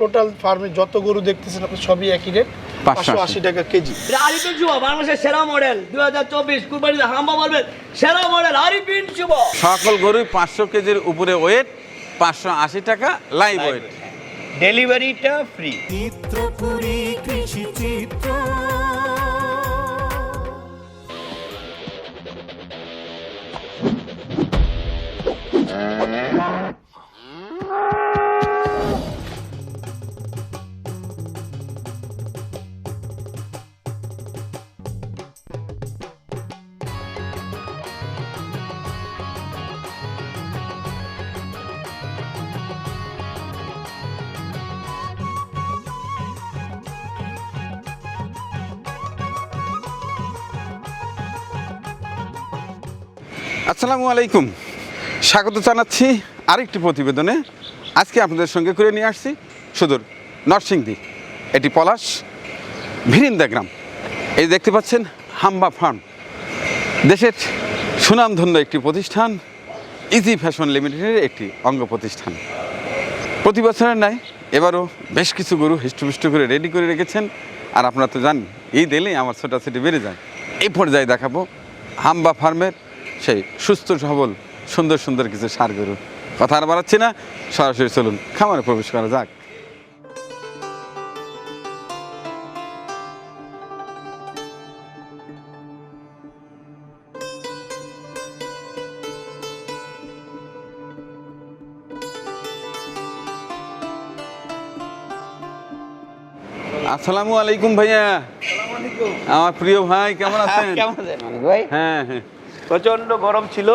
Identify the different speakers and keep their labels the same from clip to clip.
Speaker 1: Total ফার্মে যত গরু দেখতেছেন আপনি সবই একই রেট পাঁচশো আশি। টাকা কেজি।
Speaker 2: আরিফিন শুভ বাংলাদেশের সেরা মডেল দুই হাজার চব্বিশ কুরবানিতে হাম্বা বলবেন সেরা মডেল আরিফিন শুভ
Speaker 3: সকল গরুই পাঁচশো কেজির উপরে ওয়েট পাঁচশো আশি টাকা লাইভ ওয়েট
Speaker 4: ডেলিভারিটা ফ্রি
Speaker 5: চিত্রপুরী কৃষি চিত্র।
Speaker 3: আসসালামু আলাইকুম। স্বাগত জানাচ্ছি আরেকটি প্রতিবেদনে। আজকে আপনাদের সঙ্গে করে নিয়ে আসছি সুদূর নরসিংদী, এটি পলাশ ভিরিন্দা গ্রাম। এই দেখতে পাচ্ছেন, হাম্বা ফার্ম। দেশের সুনামধন্য একটি প্রতিষ্ঠান, ইজি ফ্যাশন লিমিটেডের একটি অঙ্গ প্রতিষ্ঠান। প্রতি বছরের ন্যায় এবারও বেশ কিছু গরু হিষ্টপুষ্ট করে রেডি করে রেখেছেন। আর আপনারা তো জানেন এই দিলেই আমার ছোটাছুটি বেড়ে যায়। এই পর্যায়ে দেখাবো হাম্বা ফার্মের সেই সুস্থ সবল সুন্দর সুন্দর কিছু সার গরু। কথা আর বাড়াচ্ছি না সরাসরি চলুন খামারে প্রবেশ করা যাক। আসসালামু আলাইকুম ভাইয়া। আমার প্রিয় ভাই কেমন আছেন?
Speaker 4: কেমন আছেন? ভাই।
Speaker 3: হ্যাঁ হ্যাঁ।
Speaker 4: প্রচণ্ড গরম ছিল।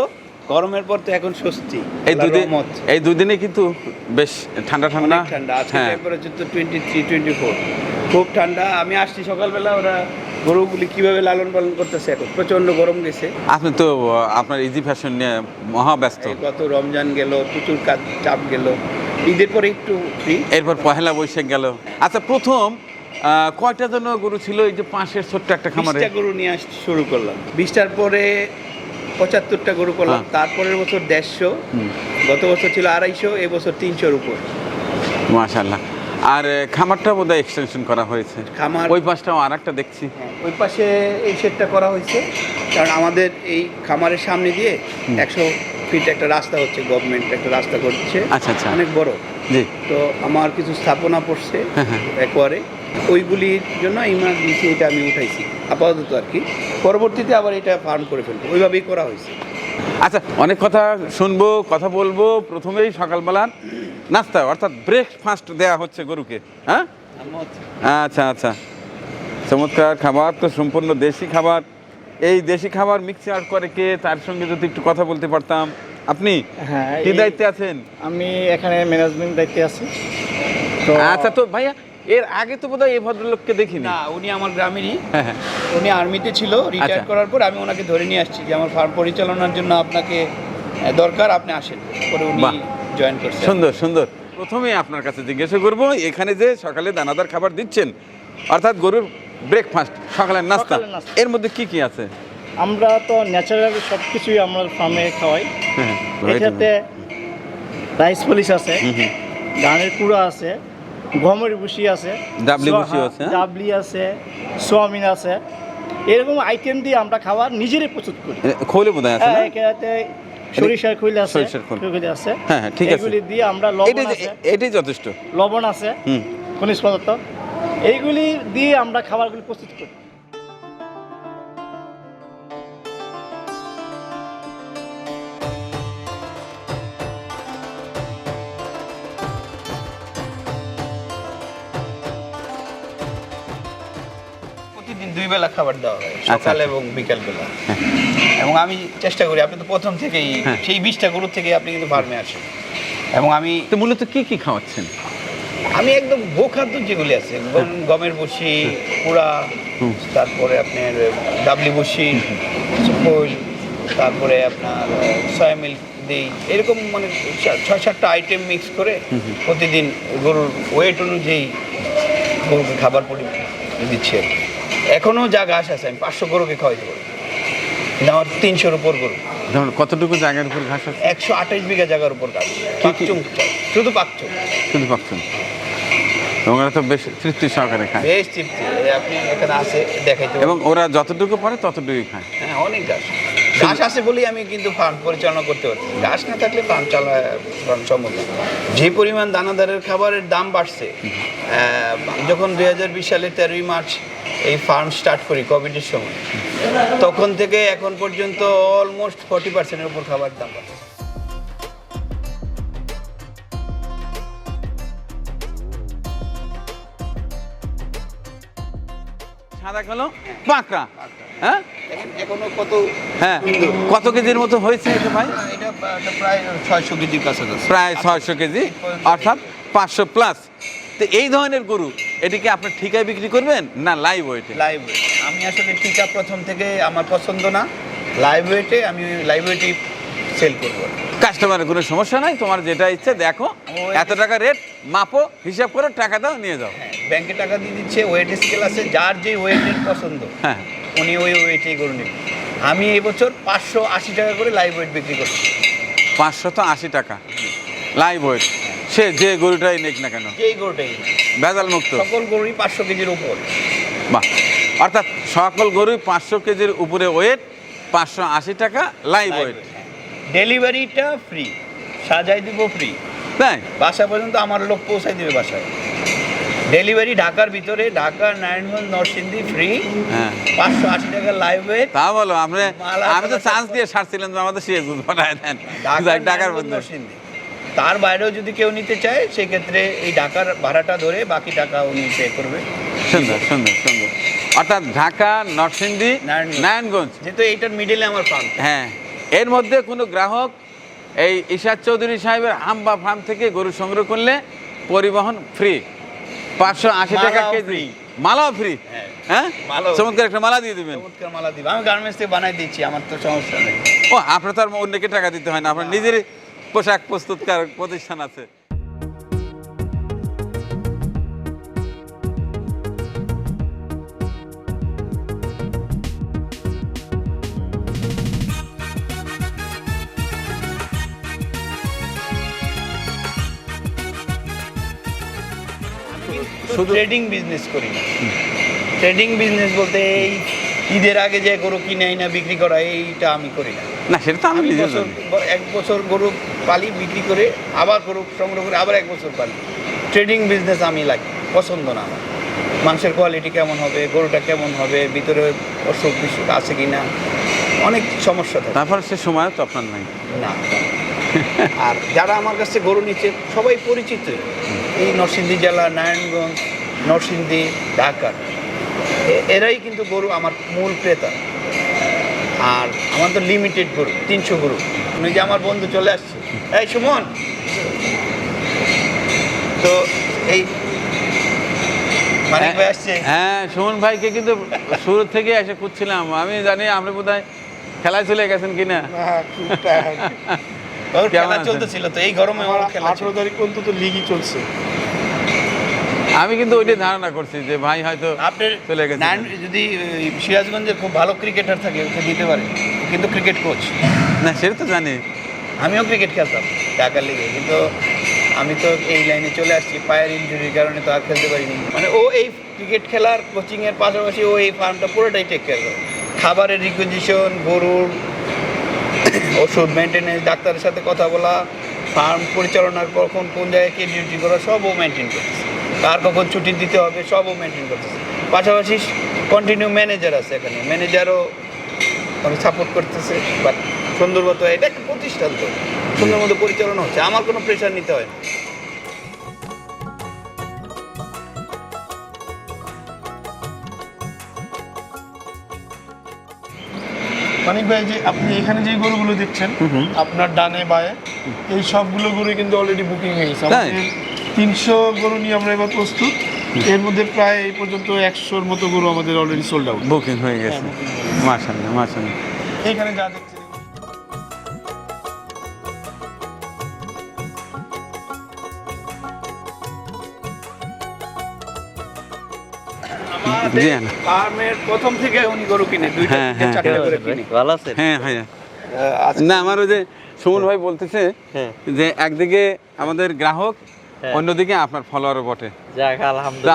Speaker 4: গরমের পর তো এখন স্বস্তি
Speaker 3: এই দুদিন। এই দুদিনে কিন্তু বেশ ঠান্ডা ঠান্ডা।
Speaker 4: ঠান্ডা আজকে
Speaker 3: হ্যাঁ।
Speaker 4: টেম্পারেচার তো টোয়েন্টি থ্রি টোয়েন্টি ফোর খুব ঠান্ডা আমি আসছি সকালবেলা ওরা গরুগুলি কীভাবে লালন পালন করতেছে এখন? প্রচণ্ড গরম গেছে।
Speaker 3: আপনি তো আপনার ইজি ফ্যাশন নিয়ে মহা ব্যস্ত।
Speaker 4: এই গত রমজান গেল প্রচুর কাজ চাপ গেল। ঈদের পরে একটু ফ্রি
Speaker 3: এরপর পহেলা বৈশাখ গেল। আচ্ছা প্রথম আহ, কয়টা জন্য গরু ছিল? এই যে পাশের ছোট্ট একটা খামারে।
Speaker 4: গরু নিয়ে আসতে শুরু করলাম। বিশটার পরে পঁচাত্তরটা গরু করলাম
Speaker 3: হ্যাঁ।
Speaker 4: তারপরের বছর দেড়শো গত বছর ছিল আড়াইশো এবছর তিনশোর উপর।
Speaker 3: মাশাল্লাহ আর খামারটা বোধহয় এক্সটেনশন করা হয়েছে।
Speaker 4: খামার
Speaker 3: ওই পাশটাও আর একটা দেখছি।
Speaker 4: হ্যাঁ, ওই পাশে এই শেডটা করা হয়েছে। কারণ আমাদের এই খামারের সামনে দিয়ে একশো ফিট একটা রাস্তা হচ্ছে গভর্নমেন্ট একটা রাস্তা করছে।
Speaker 3: আচ্ছা, আচ্ছা।
Speaker 4: অনেক বড়।
Speaker 3: জি।
Speaker 4: তো আমার কিছু স্থাপনা পড়ছে
Speaker 3: হ্যাঁ।
Speaker 4: একবারে। ওইগুলির জন্য ইমার্জেন্সি এটা আমি উঠাইছি। আপাতত আর কি। পরবর্তীতে আবার এটা ফার্ম করে ফেলব। ওইভাবেই করা হয়েছে।
Speaker 3: আচ্ছা অনেক কথা শুনব কথা বলব। প্রথমেই সকালবেলা নাস্তা অর্থাৎ ব্রেকফাস্ট দেয়া হচ্ছে গরুকে হ্যাঁ? আচ্ছা আচ্ছা। চমৎকার খাবার তো সম্পূর্ণ দেশি খাবার। এই দেশি খাবার মিক্সচার করে কে তার সঙ্গে যদি একটু কথা বলতে পারতাম। আপনি
Speaker 6: হ্যাঁ
Speaker 3: কি
Speaker 6: এই-
Speaker 3: দায়িত্বে আছেন?
Speaker 6: আমি এখানে ম্যানেজমেন্ট দায়িত্বে আছি। তো
Speaker 3: আচ্ছা তো ভাইয়া এর আগে তো বোধহয় এই ভদ্রলোককে দেখিনি।
Speaker 4: না উনি আমার গ্রামেরই।
Speaker 3: হ্যাঁ হ্যাঁ।
Speaker 4: উনি আর্মিতে ছিল রিটায়ার
Speaker 3: আচ্ছা।
Speaker 4: করার পর আমি ওনাকে ধরে নিয়ে আসছি যে আমার ফার্ম পরিচালনার জন্য আপনাকে দরকার আপনি আসেন। পরে উনি জয়েন করছেন।
Speaker 3: সুন্দর সুন্দর। প্রথমে আপনার কাছে জিজ্ঞাসা করব এখানে যে সকালে দানাদার খাবার দিচ্ছেন অর্থাৎ গরুর ব্রেকফাস্ট সকালের নাস্তা এর মধ্যে কি কি আছে?
Speaker 6: আমরা তো ন্যাচারাল সব কিছুই আমরা ফার্মে খাওয়াই। এটাতে রাইস পলিশ আছে ধানের কুড়া আছে গমের ভুসি আছে
Speaker 3: ডাবলি আছে, হ্যাঁ?
Speaker 6: ডাবলি আছে সোয়াবিন আছে। এরকম আইটেম দিয়ে আমরা খাবার নিজেরাই প্রস্তুত করি।
Speaker 3: খোলে বোধ আছে
Speaker 6: হ্যাঁ, সরিষার খৈল আছে
Speaker 3: সরিষার খৈল।
Speaker 6: আছে।
Speaker 3: হ্যাঁ, হ্যাঁ, ঠিক আছে।
Speaker 6: এগুলি দিয়ে আমরা লবণ আছে।
Speaker 3: এটাই যথেষ্ট।
Speaker 6: লবণ আছে
Speaker 3: হুম।
Speaker 6: খনিজ পদার্থ। এইগুলি দিয়ে আমরা খাবারগুলি প্রস্তুত করি।
Speaker 4: খাবার দেওয়া হয়
Speaker 3: আচ্ছা,
Speaker 4: সকাল
Speaker 3: আচ্ছা।
Speaker 4: এবং বিকাল বেলা এবং আমি চেষ্টা করি আপনি তো প্রথম থেকেই
Speaker 3: হ্যাঁ।
Speaker 4: সেই বিশটা গরুর থেকে আপনি কিন্তু ফার্মে আসেন। এবং আমি
Speaker 3: তো মূলত কি কি খাওয়াচ্ছেন?
Speaker 4: আমি একদম গোখাদ্য যেগুলি আছে গম- গমের বসি পোড়া তারপরে আপনার ডাবলি বসি খোল তারপরে আপনার সয়া মিল্ক দিই। এরকম মানে ছ- ছয় সাতটা আইটেম মিক্স করে প্রতিদিন গরুর ওয়েট অনুযায়ী গরুকে খাবার পরি দিচ্ছি আর কি। এখনও যা ঘাস আছে আমি পাঁচশো গরুকে খাওয়াইতে পারি কিন্তু আমার তিনশোর উপর গরু।
Speaker 3: ধরুন কতটুকু জায়গার উপর ঘাস আছে?
Speaker 4: একশো আঠাশ বিঘা জায়গার উপর ঘাস। পাকচুম শুধু পাকচুম
Speaker 3: শুধু পাচ্ছেন ওরা তো বেশ তৃপ্তি সহকারে খায়।
Speaker 4: বেশ তৃপ্তি আপনি এখানে আসে দেখাইতে
Speaker 3: এবং ওরা যতটুকু পারে ততটুকুই খায়।
Speaker 4: হ্যাঁ অনেক ঘাস। ঘাস আছে বলেই আমি কিন্তু ফার্ম পরিচালনা করতে পারছি। গাছ না থাকলে ফার্ম চালা ফার্ম সম্ভব যে পরিমাণ দানাদারের খাবারের দাম বাড়ছে যখন দুই হাজার বিশ সালের তেরোই মার্চ এই ফার্ম স্টার্ট করি কোভিডের সময়, তখন থেকে এখন পর্যন্ত অলমোস্ট ফর্টি পার্সেন্টের উপর খাবার দাম বাড়ছে।
Speaker 3: পাঁকড়া হ্যাঁ?
Speaker 4: এখনও কত
Speaker 3: হ্যাঁ। কত কেজির মতো হয়েছে এটা ভাই?
Speaker 4: এটা প্রায় ছয়শো কেজির কাছাকাছি।
Speaker 3: প্রায় ছয়শো কেজি। অর্থাৎ পাঁচশো প্লাস। তো এই ধরনের গরু এটিকে আপনি ঠিকায় বিক্রি করবেন না লাইভ ওয়েটে
Speaker 4: লাইভ আমি আসলে টিকা প্রথম থেকে আমার পছন্দ না। লাইভ ওয়েটে আমি লাইভ ওয়েটেই সেল করব।
Speaker 3: কাস্টমারের কোনো সমস্যা নাই তোমার যেটা ইচ্ছে দেখো। এত টাকা রেট মাপো হিসাব করো টাকা দাও নিয়ে যাও।
Speaker 4: ব্যাংকে টাকা দিয়ে দিচ্ছে ওয়েট স্কেল আছে যার যে ওয়েটের পছন্দ
Speaker 3: হ্যাঁ।
Speaker 4: উনি ওই ওয়েটেই গরু নেবেন আমি এবছর পাঁচশো আশি টাকা করে লাইভ ওয়েট বিক্রি করছি।
Speaker 3: পাঁচশত আশি টাকা। লাইভ ওয়েট সে যে গরুটাই নেক না কেন?
Speaker 4: যেই গরুটাই
Speaker 3: ভেজাল মুক্ত।
Speaker 4: সকল গরুই পাঁচশো কেজির উপর।
Speaker 3: বাহ। অর্থাৎ সকল গরুই পাঁচশো কেজির উপরে ওয়েট পাঁচশো আশি টাকা লাইভ ওয়েট
Speaker 4: ডেলিভারিটা ফ্রি সাজাই দিব ফ্রি
Speaker 3: তাই?
Speaker 4: বাসা পর্যন্ত আমার লোক পৌঁছাই দেবে বাসায়। ডেলিভারি ঢাকার ভিতরে ঢাকা নারায়ণগঞ্জ নরসিংদী ফ্রি
Speaker 3: হ্যাঁ।
Speaker 4: পাঁচশো আশি টাকা লাইভ ওয়েট
Speaker 3: তা বলো আপনি
Speaker 4: মালা
Speaker 3: আমি তো চান্স দিয়ে সারছিলেন যে আমাদের পাঠায় দেন।
Speaker 4: ঢাকার নরসিংদী। তার বাইরেও যদি কেউ নিতে চায় সেক্ষেত্রে এই ঢাকার ভাড়াটা ধরে বাকি টাকা উনি পে করবে।
Speaker 3: সুন্দর সুন্দর সুন্দর। অর্থাৎ ঢাকা নরসিংদী
Speaker 4: নারায়ণগঞ্জ।
Speaker 3: নারায়ণগঞ্জ।
Speaker 4: যেহেতু এইটার মিডিলে আমার ফার্ম
Speaker 3: হ্যাঁ। এর মধ্যে কোনো গ্রাহক এই ইশাদ চৌধুরী সাহেবের আম বা ফার্ম থেকে গরু সংগ্রহ করলে পরিবহন ফ্রি পাঁচশো আশি টাকা কেজি।
Speaker 4: মালা
Speaker 3: মালাও ফ্রি
Speaker 4: হ্যাঁ।
Speaker 3: হ্যাঁ? চমৎকার একটা মালা দিয়ে দিবেন।
Speaker 4: মালা দিব। আমি গার্মেন্টস থেকে বানাই দিচ্ছি আমার তো সমস্যা নেই।
Speaker 3: ও আপনার তো আর অন্যকে টাকা দিতে হয় না। আপনার নিজেরই পোশাক প্রস্তুতকার প্রতিষ্ঠান আছে।
Speaker 4: শুধু ট্রেডিং বিজনেস করি না। ট্রেডিং বিজনেস বলতে এই ঈদের আগে যে গরু কিনে না বিক্রি করা এইটা আমি করি না।
Speaker 3: না সেটা তো আমি
Speaker 4: বছর এক বছর গরু পালি বিক্রি করে আবার গরু সংগ্রহ করে আবার এক বছর পালি। ট্রেডিং বিজনেস আমি লাগি পছন্দ না আমার। মাংসের কোয়ালিটি কেমন হবে গরুটা কেমন হবে ভিতরে অসুখ বিসুখ আছে কি না অনেক সমস্যা থাকে।
Speaker 3: তারপর সে সময় তো আপনার নাই।
Speaker 4: না। আর যারা আমার কাছে গরু নিচ্ছে সবাই পরিচিত। এই নরসিংদী জেলা নারায়ণগঞ্জ নরসিংদী ঢাকা। এরাই কিন্তু গরু আমার মূল ক্রেতা। আর আমার তো লিমিটেড গরু তিনশো গরু। উনি যে আমার বন্ধু চলে আসছে। এই সুমন! তো এই
Speaker 3: হ্যাঁ সুমন ভাইকে কিন্তু শুরু থেকে এসে খুঁজছিলাম। আমি জানি আপনি বোধ হয় খেলায় চলে গেছেন কিনা।
Speaker 4: ওর খেলা চলতেছিল তো এই গরমে ওর খেলা
Speaker 1: আঠারো তারিখ পর্যন্ত তো লিগই চলছে।
Speaker 3: আমি কিন্তু ওইটাই ধারণা করছি যে ভাই হয়তো
Speaker 4: আপনার
Speaker 3: চলে গেছে।
Speaker 4: যদি ওই সিরাজগঞ্জে খুব ভালো ক্রিকেটার থাকে ওকে দিতে পারে। কিন্তু ক্রিকেট কোচ
Speaker 3: না সেটা তো জানি।
Speaker 4: আমিও ক্রিকেট খেলতাম ঢাকার লিগে কিন্তু আমি তো এই লাইনে চলে আসছি পায়ের ইঞ্জুরির কারণে তো আর খেলতে পারিনি। মানে ও এই ক্রিকেট খেলার কোচিংয়ের পাশাপাশি ও এই ফার্মটা পুরোটাই টেক কেয়ার করে। খাবারের রিকুইজিশন গরুর ওষুধ মেনটেনেন্স ডাক্তারের সাথে কথা বলা ফার্ম পরিচালনার কখন, কোন জায়গায় কে ডিউটি করা সবও মেনটেন করতেছে। কার কখন ছুটি দিতে হবে সবও মেনটেন করতেছে। পাশাপাশি কন্টিনিউ ম্যানেজার আছে এখানে। ম্যানেজারও অনেক সাপোর্ট করতেছে বাট মতো এটা একটা প্রতিষ্ঠান তো। সুন্দর মতো পরিচালনা হচ্ছে। আমার কোনো প্রেশার নিতে হয় না।
Speaker 1: মানিক ভাই যে আপনি এখানে যে গরুগুলো দেখছেন আপনার ডানে বায়ে এই সবগুলো গরু কিন্তু অলরেডি বুকিং হয়ে গেছে? আমাদের তিনশো গরু নিয়ে আমরা এবার প্রস্তুত। এর মধ্যে প্রায় এই পর্যন্ত একশোর মতো গরু আমাদের অলরেডি সোল্ড আউট
Speaker 3: বুকিং হয়ে গেছে। মাশাল্লাহ মাশাল্লাহ
Speaker 1: এখানে যা দেখছেন
Speaker 3: জি হ্যাঁ।
Speaker 4: ফার্মের প্রথম থেকে উনি গরু কিনে দুইটা
Speaker 3: হ্যাঁ, হ্যাঁ,
Speaker 4: চারটা করে কিনে।
Speaker 6: ভালো আছে।
Speaker 3: হ্যাঁ হ্যাঁ। না আমার ওই যে সুমন ভাই বলতেছে
Speaker 6: হ্যাঁ।
Speaker 3: যে একদিকে আমাদের গ্রাহক। অন্যদিকে আপনার ফলোয়ারও বটে।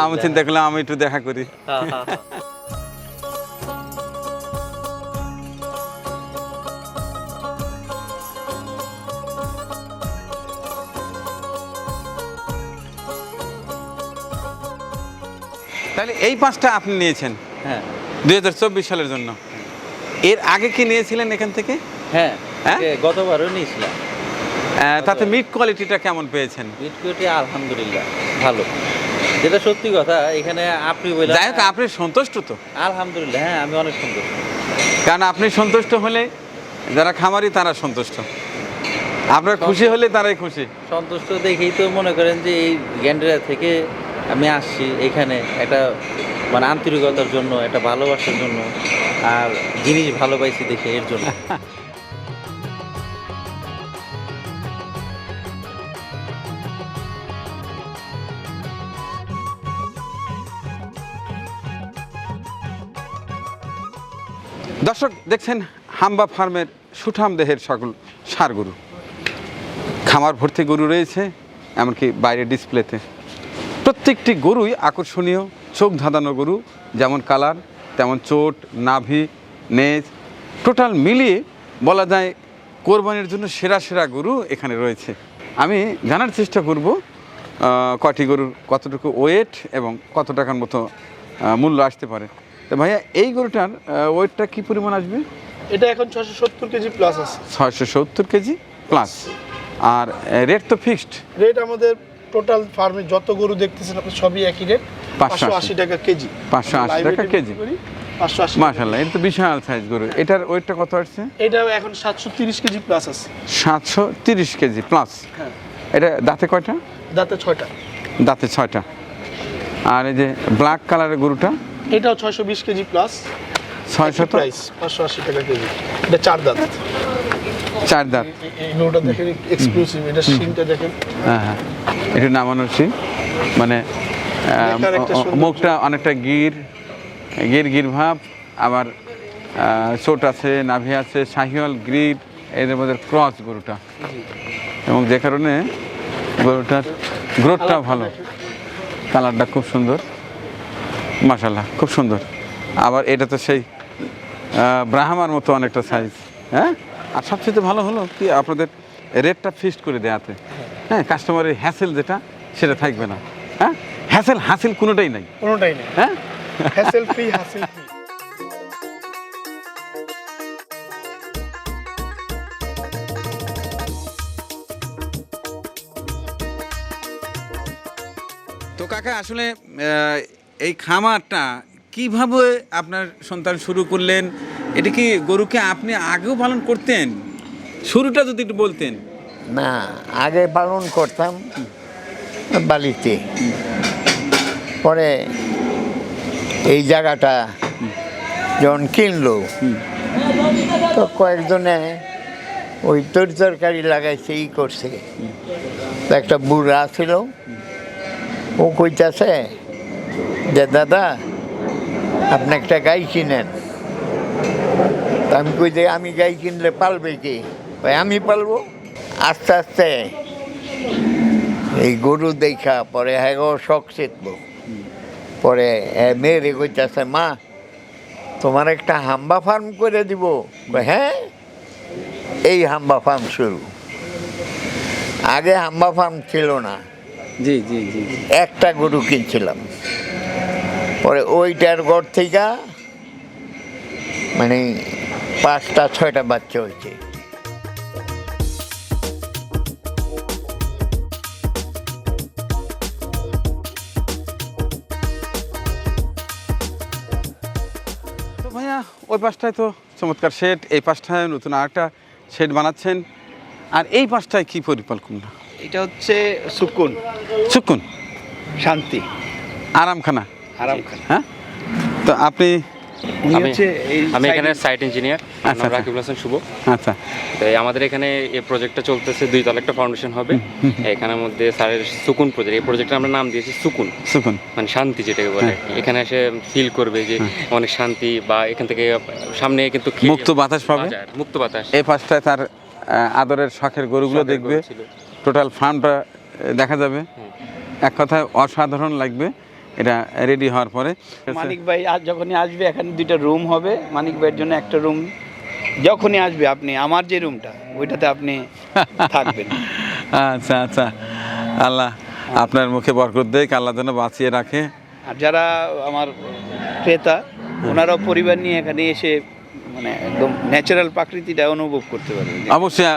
Speaker 3: আমি চিন্তা করলাম আমি একটু দেখা করি। এই পাঁচটা আপনি নিয়েছেন?
Speaker 7: হ্যাঁ।
Speaker 3: দুই হাজার চব্বিশ সালের জন্য। এর আগে কি নিয়েছিলেন এখান থেকে?
Speaker 7: হ্যাঁ
Speaker 3: হ্যাঁ?
Speaker 7: গতবারও নিয়েছিলাম।
Speaker 3: তাতে মিট কোয়ালিটিটা কেমন পেয়েছেন?
Speaker 7: বিটকুটি আলহামদুলিল্লাহ ভালো। যেটা সত্যি কথা এখানে আপনি বললেন
Speaker 3: যাই হোক আপনি সন্তুষ্ট তো।
Speaker 7: আলহামদুলিল্লাহ হ্যাঁ আমি অনেক সুন্দর
Speaker 3: কারণ আপনি সন্তুষ্ট হলে যারা খামারি তারা সন্তুষ্ট। আপনার খুশি হলে তারাই খুশি।
Speaker 7: সন্তুষ্ট দেখেই তো মনে করেন যে এই গ্যান্ডেরা থেকে আমি আসছি এখানে একটা মানে আন্তরিকতার জন্য, একটা ভালোবাসার জন্য, আর জিনিস ভালো পাইছি দেখে এর জন্য।
Speaker 3: দর্শক, দেখছেন হাম্বা ফার্মের সুঠাম দেহের সকল সার গরু খামার ভর্তি গরু রয়েছে, এমনকি বাইরে ডিসপ্লেতে প্রত্যেকটি গরুই আকর্ষণীয় চোখ ধাঁধানো গরু যেমন কালার তেমন চোট নাভি নেজ। টোটাল মিলিয়ে বলা যায় কোরবানির জন্য সেরা সেরা গরু এখানে রয়েছে। আমি জানার চেষ্টা করব কটি গরুর কতটুকু ওয়েট এবং কত টাকার মতো মূল্য আসতে পারে। তো ভাইয়া এই গরুটার ওয়েটটা কি পরিমাণ আসবে?
Speaker 1: এটা এখন ছশো সত্তর কেজি প্লাস আছে।
Speaker 3: ছয়শো সত্তর কেজি প্লাস আর রেট তো ফিক্সড
Speaker 1: রেট আমাদের টোটাল ফার্মে যত গরু দেখতেছেন আপনি সবই একই রেট
Speaker 3: পাঁচশো আশি।
Speaker 1: টাকা কেজি।
Speaker 3: 580 টাকা কেজি।
Speaker 1: পাঁচশো আশি
Speaker 3: মাশাল্লাহ এটা তো বিশাল সাইজ গরু। এটার ওয়েটটা কত আসছে?
Speaker 1: এটা এখন সাতশো তিরিশ কেজি প্লাস আছে।
Speaker 3: সাতশো তিরিশ কেজি প্লাস
Speaker 1: হ্যাঁ।
Speaker 3: এটা দাঁতে কয়টা?
Speaker 1: দাঁতে ছয়টা।
Speaker 3: দাঁতে ছয়টা। আর এই যে ব্ল্যাক কালারের গরুটা?
Speaker 1: এটাও ছয়শো বিশ কেজি প্লাস
Speaker 3: ছয়শো
Speaker 1: প্রাইস পাঁচশো আশি টাকা কেজি। এটা চার দাঁত।
Speaker 3: চার দাঁত।
Speaker 1: এই দেখেন এক্সক্লুসিভ এটা সিনটা দেখেন।
Speaker 3: হ্যাঁ হ্যাঁ। একটু নামানো সিং মানে। মুখটা অনেকটা গির গির গির ভাব। আবার চোট আছে নাভি আছে শাহিওয়াল গ্রিড এদের মধ্যে ক্রস গরুটা। এবং যে কারণে গরুটার গ্রোথটা ভালো। কালারটা খুব সুন্দর। মাশাল্লাহ খুব সুন্দর। আবার এটা তো সেই ব্রাহ্মার মতো অনেকটা সাইজ হ্যাঁ? আর সবচেয়ে ভালো হলো কি আপনাদের রেটটা ফিক্সড করে দেওয়াতে হ্যাঁ কাস্টমারের হ্যাসেল যেটা সেটা থাকবে না। হ্যাঁ হ্যাসেল হাসিল কোনোটাই নাই।
Speaker 1: কোনোটাই নেই।
Speaker 3: হ্যাঁ?
Speaker 1: হ্যাসেল ফ্রি হাসেল ফ্রি
Speaker 3: তো কাকা আসলে এই খামারটা কীভাবে আপনার সন্তান শুরু করলেন? এটা কি গরুকে আপনি আগেও পালন করতেন? শুরুটা যদি একটু বলতেন।
Speaker 8: না, আগে পালন করতাম বালিতে। পরে এই জায়গাটা যখন কিনলো, তো কয়েকজনে ওই তরি তরকারি লাগাইছে, ই করছে। একটা বুড়া ছিল, ও কইতাছে যে, দাদা আপনি একটা গাই কিনেন আমি কই যে আমি গাই কিনলে পালবে কি? কয়, আমি পালবো? আস্তে আস্তে। এই গরু দেখা পরে হ্যাঁ শখ চেতবো। পরে মেয়েরে কইতাছে মা তোমার একটা হাম্বা ফার্ম করে দিব। হ্যাঁ? এই হাম্বা ফার্ম শুরু। আগে হাম্বা ফার্ম ছিল না।
Speaker 3: জি জি জি।
Speaker 8: একটা গরু কিনছিলাম। পরে ওইটার ঘর থেকে মানে পাঁচটা ছয়টা বাচ্চা হয়েছে।
Speaker 3: তো ভাইয়া ওই পাশটায় তো চমৎকার শেড এই পাশটায় নতুন আরেকটা শেড বানাচ্ছেন। আর এই পাশটায় কি পরিকল্পনা
Speaker 4: এটা হচ্ছে সুকুন।
Speaker 3: সুকুন?
Speaker 4: শান্তি।
Speaker 3: আরামখানা
Speaker 4: আরামখানা।
Speaker 3: হ্যাঁ? তো আপনি
Speaker 9: আমি- এখানে সাইট ইঞ্জিনিয়ার
Speaker 3: আচ্ছা, আচ্ছা।
Speaker 9: রাকিবুল হাসান শুভ।
Speaker 3: আচ্ছা।
Speaker 9: তো এই আমাদের এখানে এই প্রজেক্টটা চলতেছে দুই তলা একটা ফাউন্ডেশন হবে। এখানের মধ্যে স্যারের সুকুন প্রজেক্ট এই প্রজেক্টটা আমরা নাম দিয়েছি সুকুন।
Speaker 3: সুকুন।
Speaker 9: মানে শান্তি যেটাকে বলে। এখানে এসে ফিল করবে যে অনেক শান্তি বা এখান থেকে সামনে কিন্তু
Speaker 3: মুক্ত বাতাস পাবে।
Speaker 9: মুক্ত বাতাস।
Speaker 3: এই পাশটায় তার আদরের শখের গরুগুলো দেখবে। টোটাল ফার্মটা দেখা যাবে। এক কথায় অসাধারণ লাগবে। এটা রেডি হওয়ার পরে।
Speaker 4: মানিক ভাই আজ যখনই আসবে এখানে দুইটা রুম হবে। মানিক ভাইয়ের জন্য একটা রুম যখনই আসবে আপনি আমার যে রুমটা ওইটাতে আপনি থাকবেন।
Speaker 3: আচ্ছা আচ্ছা। আল্লাহ আপনার মুখে বরকত দেয় আল্লাহ যেন বাঁচিয়ে রাখে।
Speaker 4: আর যারা আমার ক্রেতা ওনারাও পরিবার নিয়ে এখানে এসে মানে একদম ন্যাচারাল প্রাকৃতিটা অনুভব করতে পারবে।
Speaker 3: অবশ্যই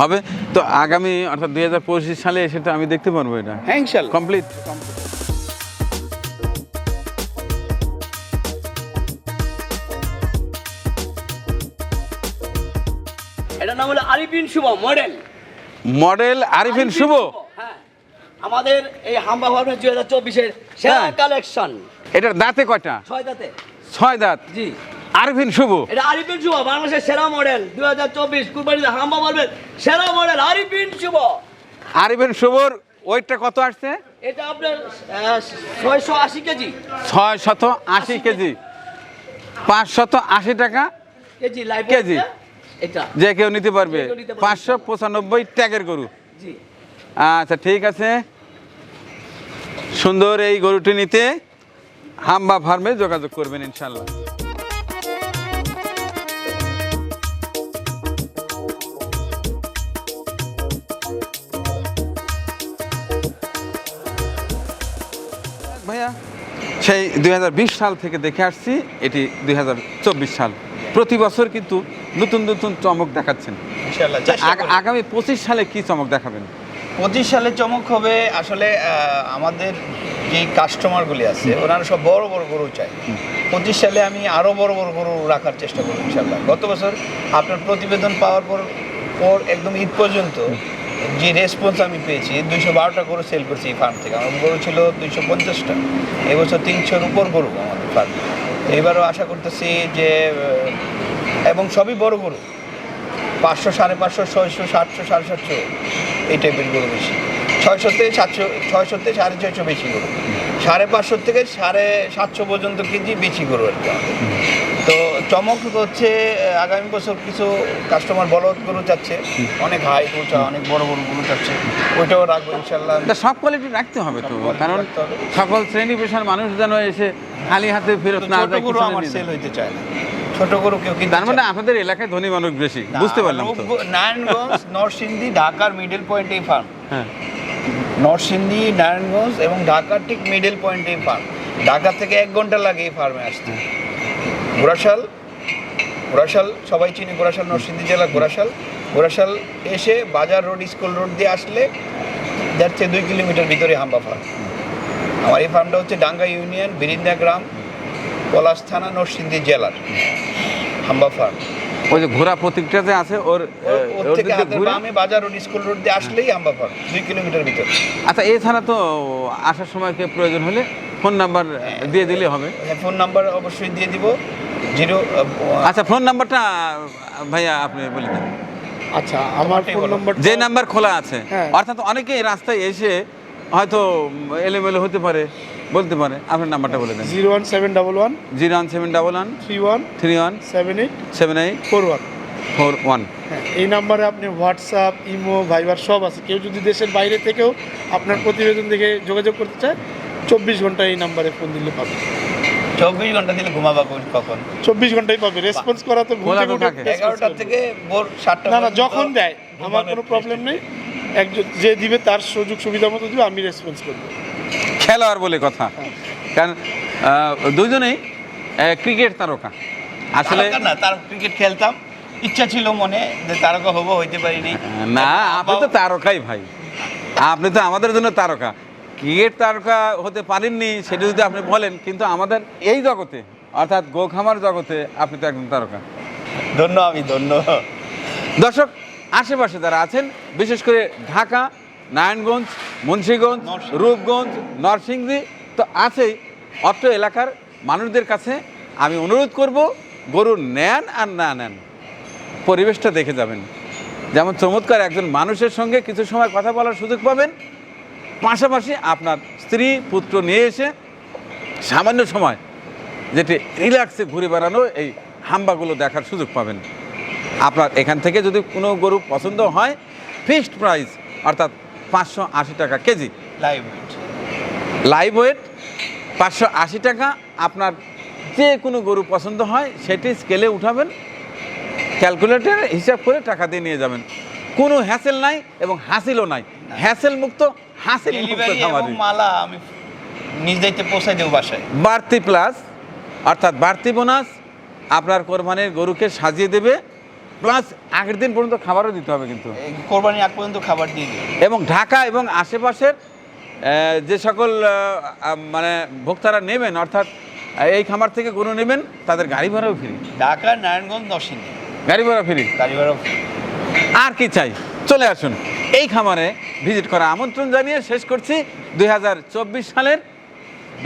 Speaker 3: হবে। তো আগামী অর্থাৎ দুই হাজার পঁচিশ সালে এসে তো আমি দেখতে পারব এটা।
Speaker 4: হ্যাঁ ইনশাল্লাহ।
Speaker 3: কমপ্লিট
Speaker 2: এটার নাম হলো আরিফিন শুভ মডেল
Speaker 3: মডেল আরিফিন শুভ?
Speaker 2: হ্যাঁ। আমাদের এই হাম্বা ফার্মের দুই হাজার চব্বিশের সেরা
Speaker 3: হ্যাঁ।
Speaker 2: কালেকশন
Speaker 3: এটার দাঁতে কয়টা?
Speaker 2: ছয় দাঁতে।
Speaker 3: ছয় দাঁত?
Speaker 2: জি।
Speaker 3: আরিফিন শুভ?
Speaker 2: এটা আরিফিন শুভ বাংলাদেশের সেরা মডেল দুই হাজার চব্বিশ কুরবানিতে হাম্বা বলবেন সেরা মডেল আরিফিন শুভ।
Speaker 3: আরিফিন শুভর ওয়েটটা কত আসছে?
Speaker 2: এটা আপনার ছয়শো আশি কেজি।
Speaker 3: ছয় শত আশি কেজি। পাঁচ শত আশি টাকা
Speaker 2: কেজি লাইভ
Speaker 3: কেজি।
Speaker 2: এটা।
Speaker 3: যে কেউ নিতে পারবে।
Speaker 2: যে কেউ নিতে পারবে।
Speaker 3: পাঁচশো পঁচানব্বই ট্যাগের গরু। আচ্ছা ঠিক আছে। সুন্দর এই গরুটি নিতে হাম্বা ফার্মে যোগাযোগ করবেন ইনশাল্লাহ ভাইয়া সেই দুই হাজার বিশ সাল থেকে দেখে আসছি এটি দুই হাজার চব্বিশ সাল। প্রতি বছর কিন্তু নতুন নতুন চমক দেখাচ্ছেন। আগামী পঁচিশ সালে কি চমক দেখাবেন?
Speaker 4: পঁচিশ সালে চমক হবে আসলে আমাদের যে কাস্টমারগুলি আছে ওনারা সব বড় বড় গরু চায়। পঁচিশ সালে আমি আরও বড় বড় গরু রাখার চেষ্টা করব ইনশাল্লাহ গত বছর আপনার প্রতিবেদন পাওয়ার পর পর একদম ঈদ পর্যন্ত যে রেসপন্স আমি পেয়েছি দুইশো বারোটা গরু সেল করছি এই ফার্ম থেকে। আমার গরু ছিল দুইশো পঞ্চাশটা এবছর তিনশোর উপর গরু আমাদের ফার্মে এবারও আশা করতেছি যে এবং সবই বড় গরু। পাঁচশো, সাড়ে পাঁচশো, ছয়শো, সাতশো, সাড়ে সাতশো, এই টাইপের গরু বেশি। ছয়শো থেকে সাতশো, ছয়শো থেকে সাড়ে ছয়শো বেশি গরু। সাড়ে পাঁচশো থেকে সাড়ে সাতশো পর্যন্ত কেজি বেশি গরু আর কি। চমক হচ্ছে আগামী বছর কিছু কাস্টমার বলদ গরু চাচ্ছে অনেক হাই গরু অনেক বড় বড় গরু চাচ্ছে ওইটাও রাখব ইনশাল্লাহ
Speaker 3: সব কোয়ালিটি রাখতে হবে তো কারণ সকল শ্রেণি পেশার মানুষ যেন এসে খালি হাতে ফেরত না যায়
Speaker 4: গরু আমার সেল হইতে চায় না। ছোট গরু কেউ কিনতে
Speaker 3: তার মানে আপনাদের এলাকায় ধনী মানুষ বেশি বুঝতে পারলাম তো।
Speaker 4: রূপগ- নারায়ণগঞ্জ নরসিংদী ঢাকার মিডল পয়েন্ট এই ফার্ম
Speaker 3: হ্যাঁ।
Speaker 4: নরসিংদী নারায়ণগঞ্জ এবং ঢাকার ঠিক মিডল পয়েন্ট এই ফার্ম ঢাকা থেকে এক ঘণ্টা লাগে এই ফার্মে আসতে। ঘোড়াশাল ঘোড়াশাল সবাই চিনি ঘোড়াশাল নরসিংদী জেলা ঘোড়াশাল ঘোড়াশাল এসে বাজার রোড স্কুল রোড দিয়ে আসলে থেকে দুই কিলোমিটার ভিতরে হাম্বা ফার্ম। আমার এই ফার্মটা হচ্ছে ডাঙ্গা ইউনিয়ন বিরিন্দা গ্রাম পলাশ থানা নরসিংদী জেলার হাম্বা ফার্ম।
Speaker 3: ওই যে ঘোড়া প্রতীকটা যে আছে ওর
Speaker 4: হাতের বাজার রোড স্কুল রোড দিয়ে আসলেই হাম্বা ফার্ম দুই কিলোমিটার ভিতরে।
Speaker 3: আচ্ছা এছাড়া তো আসার সময় কে প্রয়োজন হলে ফোন নাম্বার দিয়ে দিলে হবে।
Speaker 4: হ্যাঁ ফোন নাম্বার অবশ্যই দিয়ে দিব। জিরো
Speaker 3: আচ্ছা ফোন নাম্বারটা ভাইয়া আপনি বলে দেন।
Speaker 1: আচ্ছা আমার ফোন নাম্বার
Speaker 3: যে নাম্বার খোলা আছে
Speaker 1: হ্যাঁ।
Speaker 3: অর্থাৎ অনেকে রাস্তায় এসে হয়তো এলোমেলো হতে পারে বলতে পারে। আপনার নাম্বারটা বলে দেন।
Speaker 1: Zero one seven double one
Speaker 3: zero one seven double one
Speaker 1: three one
Speaker 3: three one
Speaker 1: seven eight
Speaker 3: seven eight
Speaker 1: four one.
Speaker 3: Four one.
Speaker 1: হ্যাঁ এই নাম্বারে আপনি হোয়াটসঅ্যাপ ইমো ভাইবার সব আছে। কেউ যদি দেশের বাইরে থেকেও আপনার প্রতিবেদন দেখে যোগাযোগ করতে চায় চব্বিশ ঘণ্টা এই নাম্বারে ফোন দিলে পাবে
Speaker 4: চব্বিশ ঘণ্টা দিলে ঘুমাবা কখন?
Speaker 1: চব্বিশ ঘন্টাই পাবে। রেসপন্স করা তো
Speaker 4: এগারোটা থেকে ভোর সাতটা
Speaker 1: না না যখন দেয় আমার কোনো প্রবলেম নেই। একজন যে দিবে তার সুযোগ সুবিধা মতো দিবে আমি রেসপন্স করব।
Speaker 3: খেলোয়াড় বলে কথা। কারণ দুজনেই ক্রিকেট তারকা। আসলে
Speaker 4: না তার ক্রিকেট খেলতাম। ইচ্ছা ছিল মনে যে তারকা হব হইতে পারিনি।
Speaker 3: না আপনি তো তারকাই ভাই। আপনি তো আমাদের জন্য তারকা। ক্রিকেট তারকা হতে পারেননি সেটা যদি আপনি বলেন কিন্তু আমাদের এই জগতে অর্থাৎ গোখামার জগতে আপনি তো একদম তারকা।
Speaker 4: ধন্য আমি ধন্য।
Speaker 3: দর্শক আশেপাশে যারা আছেন বিশেষ করে ঢাকা নারায়ণগঞ্জ মুন্সীগঞ্জ রূপগঞ্জ নরসিংদী তো আছেই অত্র এলাকার মানুষদের কাছে আমি অনুরোধ করব গরু নেন আর না নেন পরিবেশটা দেখে যাবেন। যেমন চমৎকার একজন মানুষের সঙ্গে কিছু সময় কথা বলার সুযোগ পাবেন পাশাপাশি আপনার স্ত্রী পুত্র নিয়ে এসে সামান্য সময় যেটি রিল্যাক্সে ঘুরে বেড়ানো এই হাম্বাগুলো দেখার সুযোগ পাবেন। আপনার এখান থেকে যদি কোনো গরু পছন্দ হয় ফিক্সড প্রাইস অর্থাৎ পাঁচশো আশি টাকা KG.
Speaker 4: Live weight.
Speaker 3: Live weight পাঁচশো আশি টাকা। আপনার যে কোনো গরু পছন্দ হয় সেটি স্কেলে উঠাবেন। ক্যালকুলেটরে হিসাব করে টাকা দিয়ে নিয়ে যাবেন। কোনো হ্যাসেল নাই এবং হাসিলও নাই। হ্যাসেল মুক্ত হাসিল
Speaker 4: ডেলিভারি এবং মালা আমি নিজ দায়িত্বে পৌঁছাই দেবো বাসায়।
Speaker 3: বাড়তি প্লাস অর্থাৎ বাড়তি বোনাস আপনার কোরবানির গরুকে সাজিয়ে দেবে প্লাস আগের দিন পর্যন্ত খাবারও দিতে হবে কিন্তু।
Speaker 4: কোরবানি আগ পর্যন্ত খাবার দিয়ে
Speaker 3: এবং ঢাকা এবং আশেপাশের যে সকল মানে ভোক্তারা নেবেন অর্থাৎ এই খামার থেকে গরু নেবেন তাদের গাড়ি ভাড়াও ফ্রি।
Speaker 4: ঢাকা নারায়ণগঞ্জ নরসিংদী।
Speaker 3: গাড়ি ভাড়া ফ্রি।
Speaker 4: গাড়ি ভাড়াও free।
Speaker 3: আর কি চাই? চলে আসুন। এই খামারে ভিজিট করা আমন্ত্রণ জানিয়ে শেষ করছি দুই হাজার চব্বিশ সালের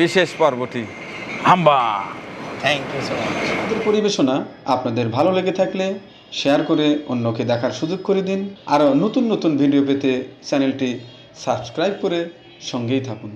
Speaker 3: বিশেষ পর্বটি। হাম্বা।
Speaker 4: থ্যাংক ইউ সো মাচ
Speaker 10: আমাদের পরিবেশনা আপনাদের ভালো লেগে থাকলে শেয়ার করে অন্যকে দেখার সুযোগ করে দিন। আরও নতুন নতুন ভিডিও পেতে চ্যানেলটি সাবস্ক্রাইব করে সঙ্গেই থাকুন।